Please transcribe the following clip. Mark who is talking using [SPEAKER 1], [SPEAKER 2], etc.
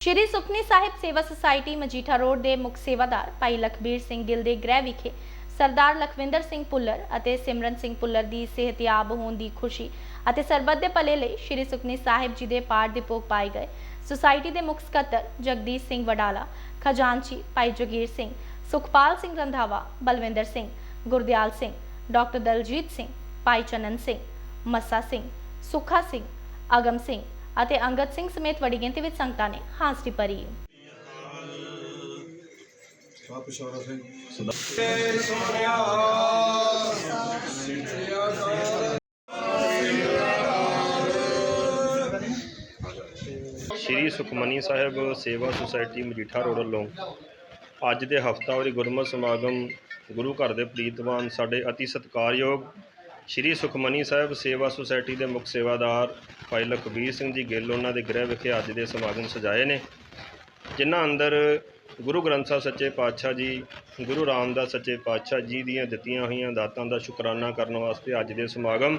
[SPEAKER 1] ਸ਼੍ਰੀ ਸੁਖਨੀ ਸਾਹਿਬ ਸੇਵਾ society Majitha road ਦੇ ਮੁੱਖ ਸੇਵਾਦਾਰ ਭਾਈ ਲਖਬੀਰ ਸਿੰਘ ਗਿੱਲ ਦੇ ਗ੍ਰਹਿ ਵਿਖੇ ਸਰਦਾਰ ਲਖਵਿੰਦਰ ਸਿੰਘ ਪੁੱਲਰ ਅਤੇ ਸਿਮਰਨ ਸਿੰਘ ਪੁੱਲਰ ਦੀ ਸਿਹਤਯਾਬ ਹੋਣ ਦੀ ਖੁਸ਼ੀ ਅਤੇ ਸਰਬੱਤ ਦੇ ਭਲੇ ਲਈ ਸ਼੍ਰੀ ਸੁਖਨੀ ਸਾਹਿਬ ਜੀ ਦੇ ਪਾਠ ਦੇ ਭੋਗ ਪਾਏ ਗਏ। ਸੁਸਾਇਟੀ ਦੇ ਮੁੱਖ ਸਕੱਤਰ ਜਗਦੀਸ਼ ਸਿੰਘ ਵਡਾਲਾ, ਖਜ਼ਾਨਚੀ ਭਾਈ ਜਗੀਰ ਸਿੰਘ, ਸੁਖਪਾਲ ਸਿੰਘ ਰੰਧਾਵਾ, ਬਲਵਿੰਦਰ ਸਿੰਘ, ਗੁਰਦਿਆਲ ਸਿੰਘ, ਡਾਕਟਰ ਦਲਜੀਤ ਸਿੰਘ, ਭਾਈ ਚੰਨਨ ਸਿੰਘ, ਮੱਸਾ ਸਿੰਘ, ਸੁਖਾ ਸਿੰਘ, ਅਗਮ ਸਿੰਘ ਅਤੇ ਅੰਗਦ ਸਿੰਘ ਸਮੇਤ ਵੱਡੀ ਗਿਣਤੀ ਵਿੱਚ ਸੰਗਤਾਂ ਨੇ ਹਾਜ਼ਰੀ ਭਰੀ।
[SPEAKER 2] ਆਪ ਸ਼ੌਰਾ ਸਿੰਘ
[SPEAKER 3] ਸ਼੍ਰੀ ਸੁਖਮਨੀ ਸਾਹਿਬ ਸੇਵਾ ਸੁਸਾਇਟੀ ਮਜੀਠਾ ਰੋਡ ਵੱਲੋਂ ਅੱਜ ਦੇ ਹਫਤਾਵਾਰੀ ਗੁਰਮਤਿ ਸਮਾਗਮ ਗੁਰੂ ਘਰ ਦੇ ਪ੍ਰੀਤਵਾਨ ਸਾਡੇ ਅਤੀ ਸਤਿਕਾਰਯੋਗ ਸ਼੍ਰੀ ਸੁਖਮਨੀ ਸਾਹਿਬ ਸੇਵਾ ਸੁਸਾਇਟੀ ਦੇ ਮੁੱਖ ਸੇਵਾਦਾਰ ਭਾਈ ਲਖਬੀਰ ਸਿੰਘ ਜੀ ਗਿੱਲ ਉਹਨਾਂ ਦੇ ਗ੍ਰਹਿ ਵਿਖੇ ਅੱਜ ਦੇ ਸਮਾਗਮ ਸਜਾਏ ਨੇ, ਜਿਨ੍ਹਾਂ ਅੰਦਰ ਗੁਰੂ ਗ੍ਰੰਥ ਸਾਹਿਬ ਸੱਚੇ ਪਾਤਸ਼ਾਹ ਜੀ, ਗੁਰੂ ਰਾਮਦਾਸ ਸੱਚੇ ਪਾਤਸ਼ਾਹ ਜੀ ਦੀਆਂ ਦਿੱਤੀਆਂ ਹੋਈਆਂ ਦਾਤਾਂ ਦਾ ਸ਼ੁਕਰਾਨਾ ਕਰਨ ਵਾਸਤੇ ਅੱਜ ਦੇ ਸਮਾਗਮ